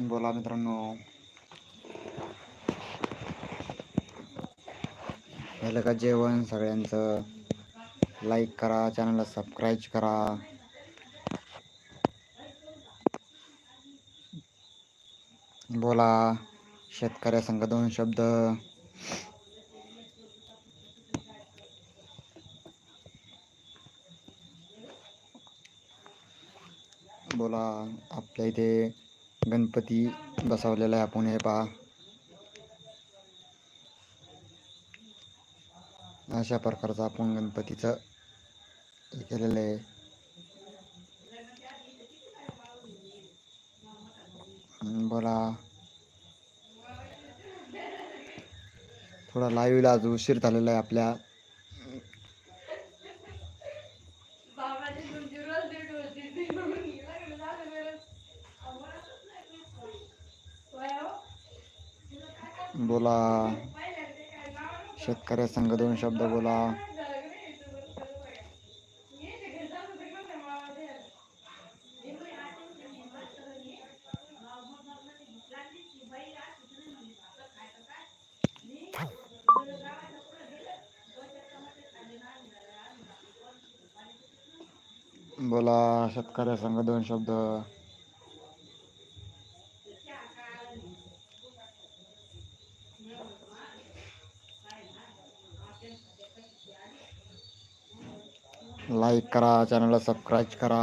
बोला मित्रांनो झालं का जेवण सगळ्यांचं? लाईक करा चॅनलला सबस्क्राईब करा. बोला शेतकऱ्यासंग दोन शब्द. बोला आपल्या इथे गणपती बसवलेला आहे. आपण हे पहा. अशा प्रकारचं आपण गणपतीचं हे केलेलं आहे. बोला. थोडा लाईव्हला आज उशीर झालेला आहे आपल्या. बोला. शेतकऱ्यासंग दोन शब्द बोला. बोला शेतकऱ्यासंग दोन शब्द लाईक करा चॅनलला सबस्क्राईब करा.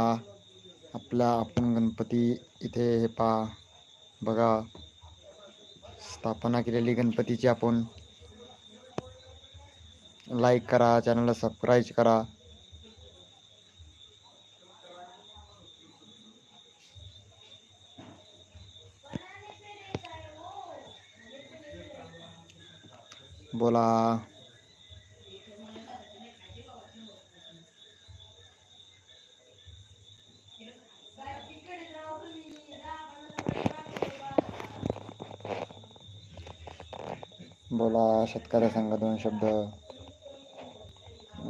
आपल्या आपण गणपती इथे हे पा बघा. स्थापना केलेली गणपतीची आपण. लाईक करा चॅनलला सबस्क्राईब करा. बोला. बोला शेतकऱ्यासंग दोन शब्द.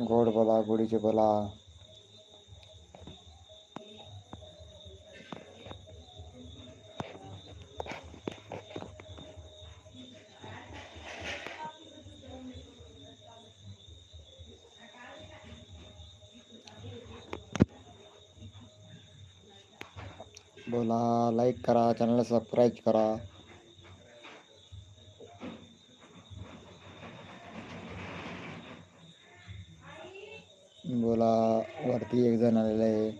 गोड बोला गोडीचे बोला. बोला लाईक करा चॅनलला सबस्क्राईब करा. बोला वरती एक जण आलेला आहे.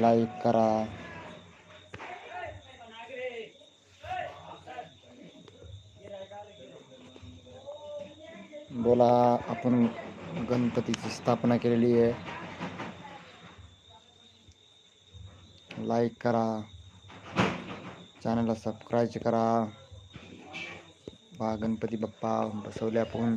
लाईक करा. बोला आपण गणपतीची स्थापना केलेली आहे. लाईक करा. चॅनलला सबस्क्राईब करा. बा गणपती बाप्पा बसवले आपण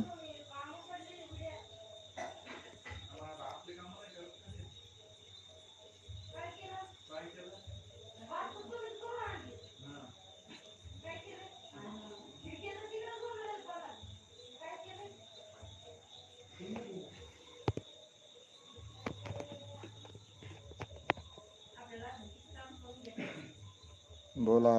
बोला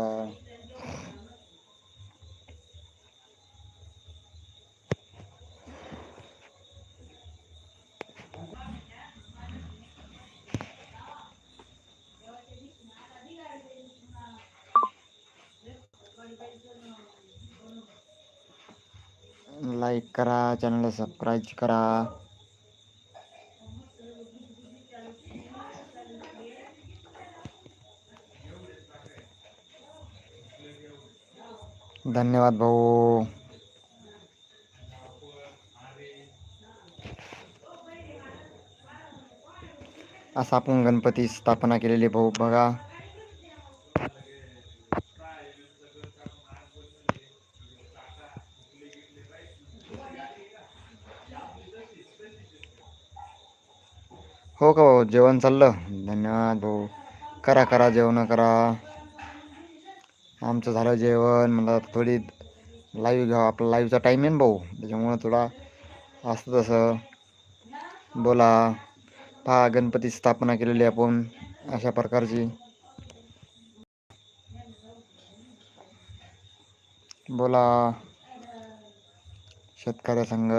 लाईक करा चॅनलला सबस्क्राईब करा. धन्यवाद भाऊ. असं आपण गणपती स्थापना केलेली भाऊ. बघा. हो का भाऊ? जेवण चाललं. धन्यवाद भाऊ. करा करा जेवण करा. आमचं झालं जेवण. मला थोडी लाईव्ह घ्या आपला लाईव्हचा टाईम आहे ना भाऊ. त्याच्यामुळं थोडा असतं तसं. बोला. पहा गणपती स्थापना केलेली आपण. अशा प्रकारची. बोला. शेतकऱ्या संघ.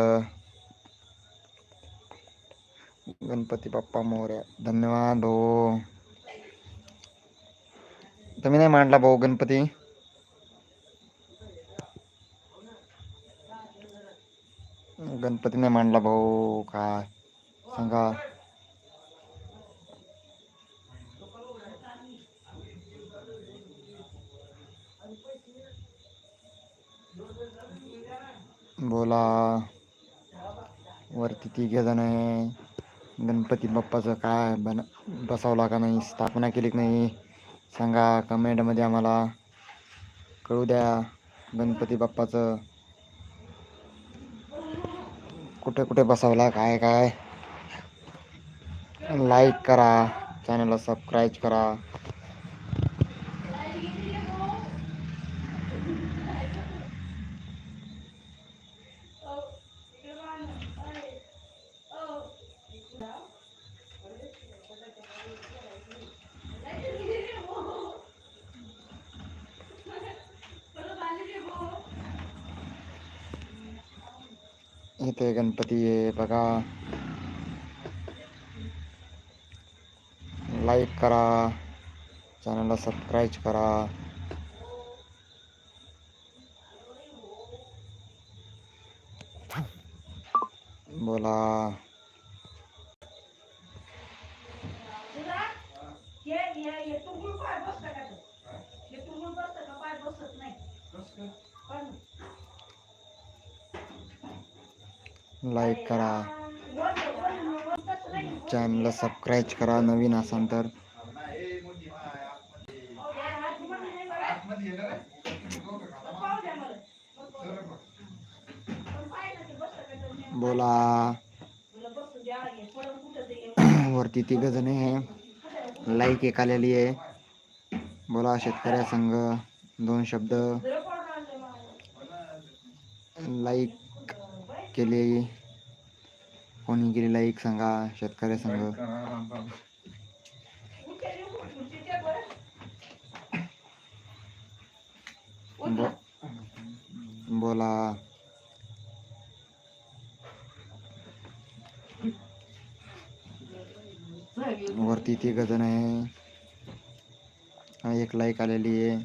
गणपती बाप्पा मोर्या. धन्यवाद भाऊ तुम्ही नाही मांडला भाऊ गणपती? गणपती नाही मांडला भाऊ काय? सांगा. बोला. वरती तिघे जण आहे. गणपती बाप्पाचं काय बन बसवला का नाही स्थापना केली की नाही. सांगा कमेंटमध्ये आम्हाला. कळू द्या गणपती बाप्पाचं. कुठे कुठे बसवला काय काय? लाईक करा चॅनलला सबस्क्राईब करा. इथे गणपती आहे बघा. लाईक करा. चॅनलला सबस्क्राईब करा. बोला. लाईक करा. चॅनलला सबस्क्राईब करा नवीन असाल तर. बोला. वरती तिघ जण आहे. लाईक एक आलेली आहे. बोला शेतकऱ्या संघ दोन शब्द. लाईक केले. कोणी केली लाईक सांगा शेतकऱ्या संघ बो- बोला. वरती ती गजन आहे. एक लाईक आलेली आहे.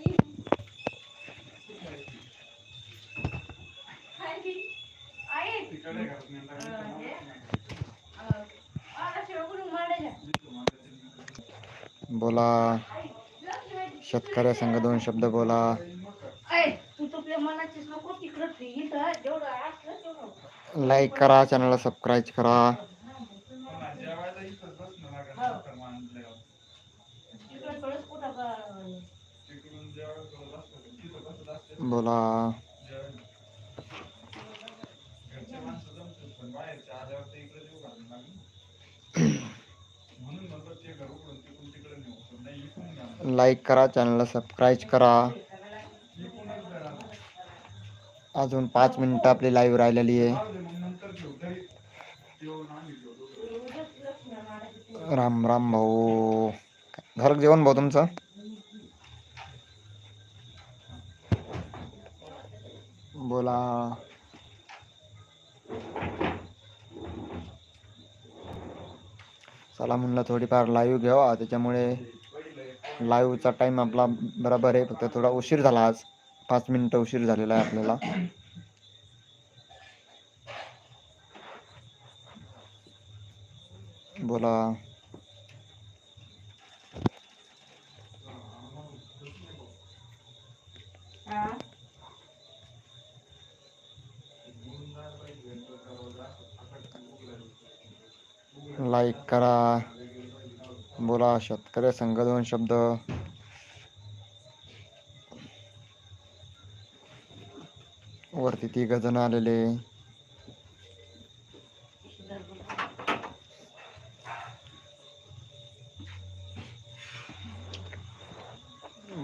शेतकऱ्या संघ दोन शब्द बोला. लाईक करा चॅनलला सबस्क्राईब करा. बोला. लाईक करा चॅनलला सबस्क्राईब करा. अजून पाच मिनिटं आपली लाईव्ह राहिलेली आहे. राम राम भाऊ. घर जेवण भाऊ तुमचं? बोला. चला म्हणलं थोडीफार लाईव्ह घ्यावा त्याच्यामुळे लाईव्हचा टाइम आपला बरोबर आहे फक्त थोडा उशीर झाला आज. पाच मिनिटं उशीर झालेला आहे आपल्याला. बोला. शेतकऱ्या संघ दोन शब्द. वरती ती गजन आलेले.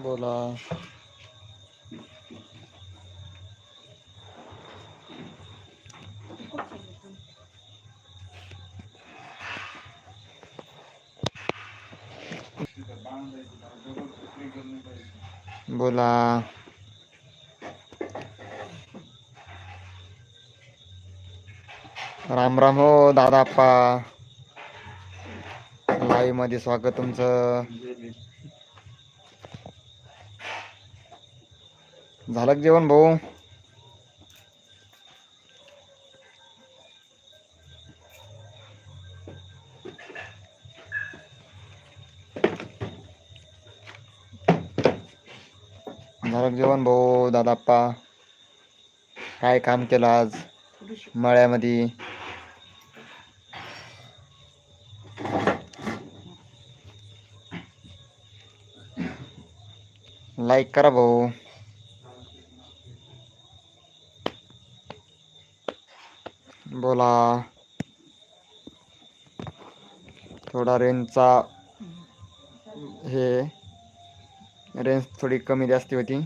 बोला. बोला राम राम हो दादा आप्पा लाईव्हमध्ये स्वागत तुमचं. झालं जेवण भाऊ? भाऊ दादाप्पा. काय काम केलं आज? मळ्यामध्ये. लाईक करा भाऊ. बोला. थोडा रेंजचा हे रेंज थोडी कमी जास्ती होती.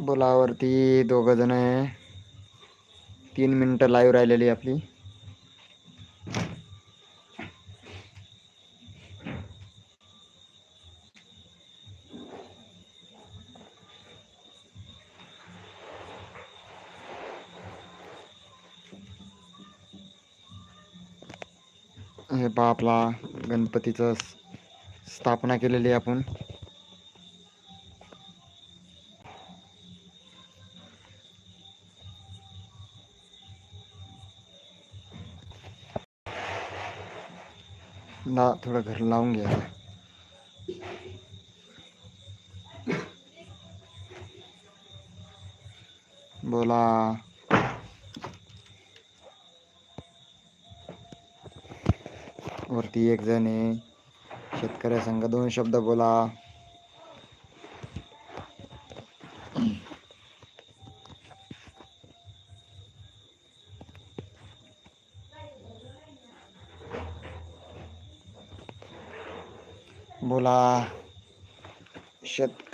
बोलावरती दोघं जण आहे. तीन मिनटं लाईव्ह राहिलेली आपली. हे पहा आपला गणपतीचं स्थापना केलेली आहे आपण. ना थोडं घर लावून घ्या. बोला. वरती एक जण आहे. शेतकऱ्या संघ दोन शब्द बोला.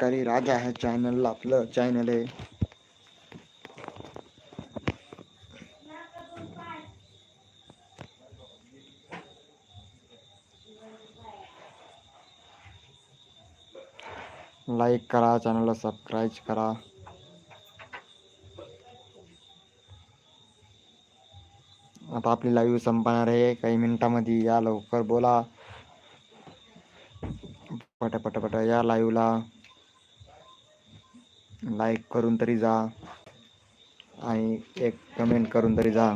शेतकरी राजा ह्या चॅनल आपलं चॅनल आहे. लाईक करा चॅनलला सबस्क्राईब करा. आता आपली लाईव्ह संपणार आहे. काही मिनिटामध्ये या लवकर बोला. पट पट पट या लाईव्हला लाईक करून तरी जा. आणि एक कमेंट करून तरी जा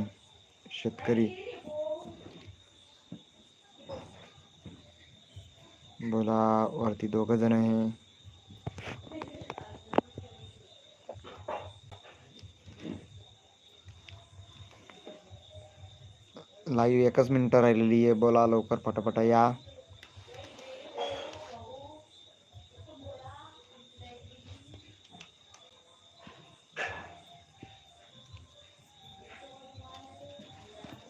शेतकरी. बोला वरती दोघं जण आहे. लाईव्ह एकच मिनिटं राहिलेली आहे. बोला लवकर पटापटा या.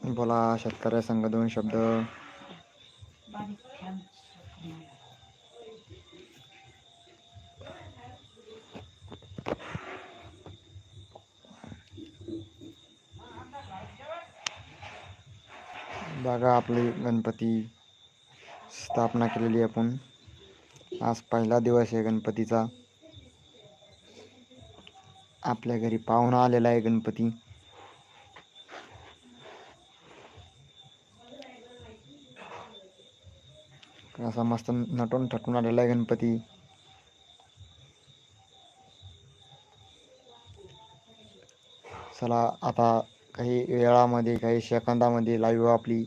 बोला शेतकऱ्या संघ दोन शब्द. बघा आपली गणपती स्थापना केलेली आपण. आज पहिला दिवस आहे गणपतीचा. आपल्या घरी पाहुणा आलेला आहे गणपती. असा मस्त नटून ठटून आलेला आहे गणपती. चला आता काही वेळामध्ये काही सेकंदामध्ये लाईव्ह आपली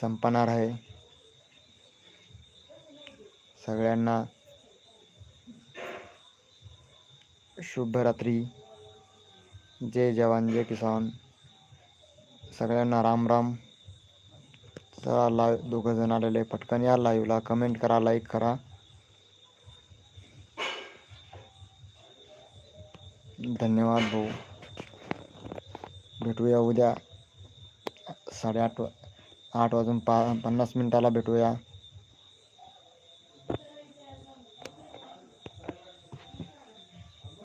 संपणार आहे. सगळ्यांना शुभरात्री. जय जवान जय किसान. सगळ्यांना राम राम. चला लाईव्ह दोघं जण आलेले पटकन या लाईव्हला कमेंट करा लाईक करा. धन्यवाद भाऊ. भेटूया उद्या साडेआठ वा आठ वाजून पा पन्नास मिनिटाला भेटूया.